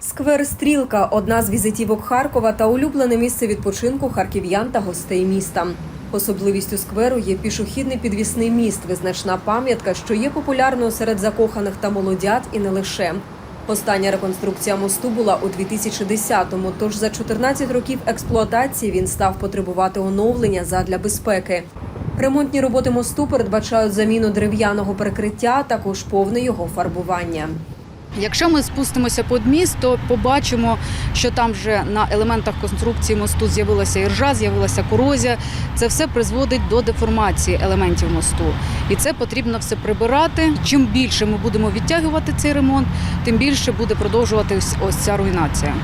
Сквер Стрілка одна з візитівок Харкова та улюблене місце відпочинку харків'ян та гостей міста. Особливістю скверу є пішохідний підвісний міст, визначна пам'ятка, що є популярною серед закоханих та молодят, і не лише. Остання реконструкція мосту була у 2010-му, тож за 14 років експлуатації він став потребувати оновлення задля безпеки. Ремонтні роботи мосту передбачають заміну дерев'яного перекриття, також повне його фарбування. Якщо ми спустимося під міст, то побачимо, що там вже на елементах конструкції мосту з'явилася іржа, з'явилася корозія. Це все призводить до деформації елементів мосту. І це потрібно все прибирати. Чим більше ми будемо відтягувати цей ремонт, тим більше буде продовжуватись ось ця руйнація.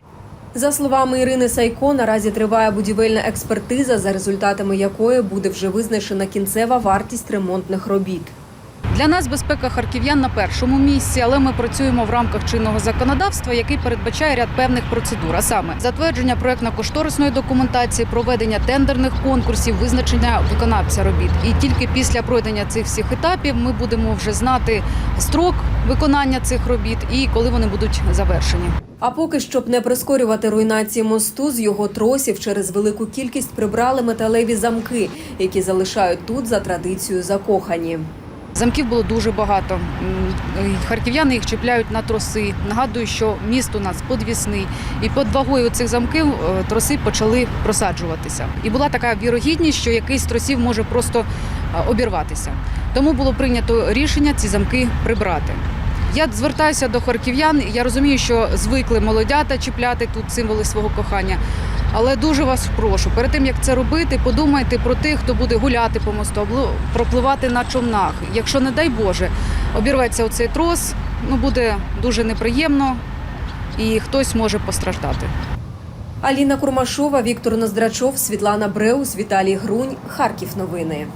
За словами Ірини Сайко, наразі триває будівельна експертиза, за результатами якої буде вже визначена кінцева вартість ремонтних робіт. Для нас безпека харків'ян на першому місці, але ми працюємо в рамках чинного законодавства, який передбачає ряд певних процедур. А саме затвердження проектно-кошторисної документації, проведення тендерних конкурсів, визначення виконавця робіт. І тільки після пройдення цих всіх етапів ми будемо вже знати строк виконання цих робіт і коли вони будуть завершені. А поки щоб не прискорювати руйнації мосту, з його тросів через велику кількість прибрали металеві замки, які залишають тут за традицією закохані. Замків було дуже багато. Харків'яни їх чіпляють на троси. Нагадую, що міст у нас подвісний, і під вагою цих замків е, троси почали просаджуватися. І була така вірогідність, що якийсь тросів може просто е, обірватися. Тому було прийнято рішення ці замки прибрати. Я звертаюся до харків'ян. Я розумію, що звикли молодята чіпляти тут символи свого кохання. Але дуже вас прошу, перед тим як це робити, подумайте про тих, хто буде гуляти по мосту, або пропливати на човнах. Якщо, не дай Боже, обірветься оцей трос, ну буде дуже неприємно і хтось може постраждати. Аліна Курмашова, Віктор Ноздрачов, Світлана Бреус, Віталій Грунь. Харків. Новини.